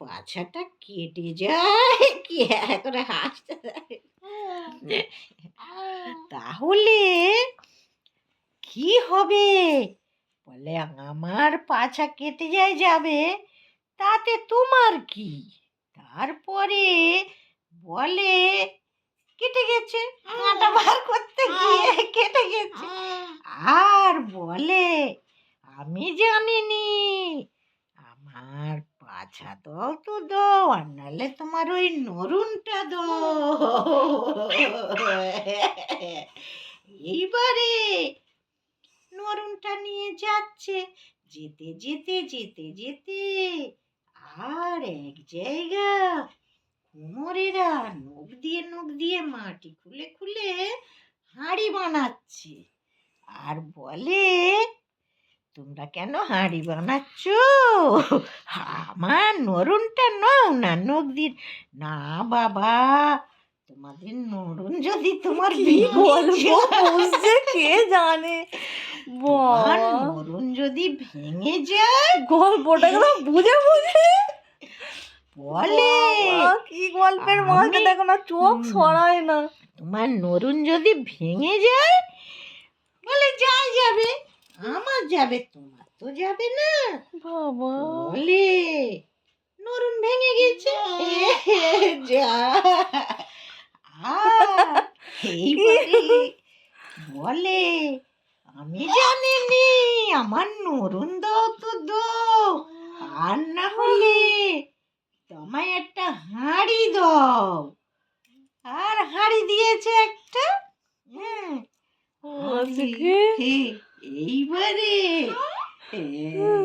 পাছাটা কেটে যায়, কি করে হাসতে তাহলে কি হবে? বলে আমার পাছা কেটে যায় যাবে, তাতে তোমার কি? তারপরে বলে, কেটে গেছে। কাঁটা বার করতে গিয়ে কেটে গেছে। আর বলে, আমি জানিনি, আমার পাছা দাও তো, দাও, আর নাহলে তোমার ওই নরুনটা দাও। এইবারে নরুনটা নিয়ে যাচ্ছে, যেতে যেতে যেতে যেতে, আর এক জায়গা কুমোরেরা নখ দিয়ে নখ দিয়ে মাটি খুলে খুলে হাঁড়ি বানাচ্ছে। আর বলে তোমরা কেন হাঁড়ি বানাচ্ছ? আমার নরুনটা নাও না নখ দিয়ে না বাবা তোমাদের নরুন যদি তোমার যায়- বুঝছে কে জানে? নরুন যদি ভেঙে যায় গল্পটা একদম বুঝে বুঝে? বলে। কি গল্পের আমি- দেখো না চোখ সরায় না। তোমার নরুন যদি ভেঙে যায় আমার যাবে তোমার তো যাবে না। বাবা। বলে নরুন ভেঙে গেছে। যা। বলে আমি জানিনি আমার নরুন দাও তো দাও। আর না হলে তোমায় একটা হাঁড়ি দাও। আর হাঁড়ি দিয়েছে একটা হুম আজকে? হে, এইবারে। এ, বলে